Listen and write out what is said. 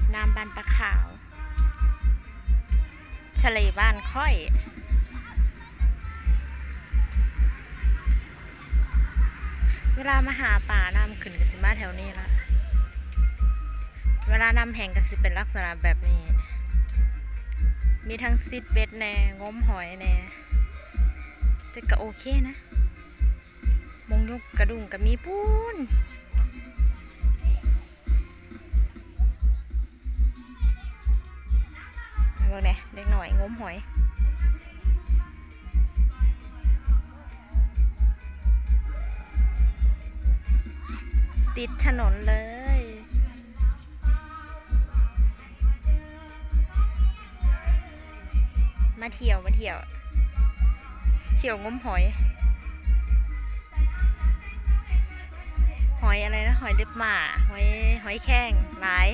ก็บน้ำบ้านปลาขาวทะเลบ้านค่อยเวลามาหาป่าน้ำขึ้นก็สิมาแถวนี้ละ เวลาน้ำแห้งก็สิเป็นลักษณะแบบนี้ มีทั้งซิดเบ็ดแน่งมหอยแน่แต่ก็โอเคนะ มงยกกระดุงก็มีปูน เบิ่งเนี่ยเด็กหน่อยงมหอยติดถนนเลย มาเที่ยว มาเที่ยว เที่ยวงมหอย หอยอะไรนะ หอยเล็บหมา หอย หอยแข้งหลาย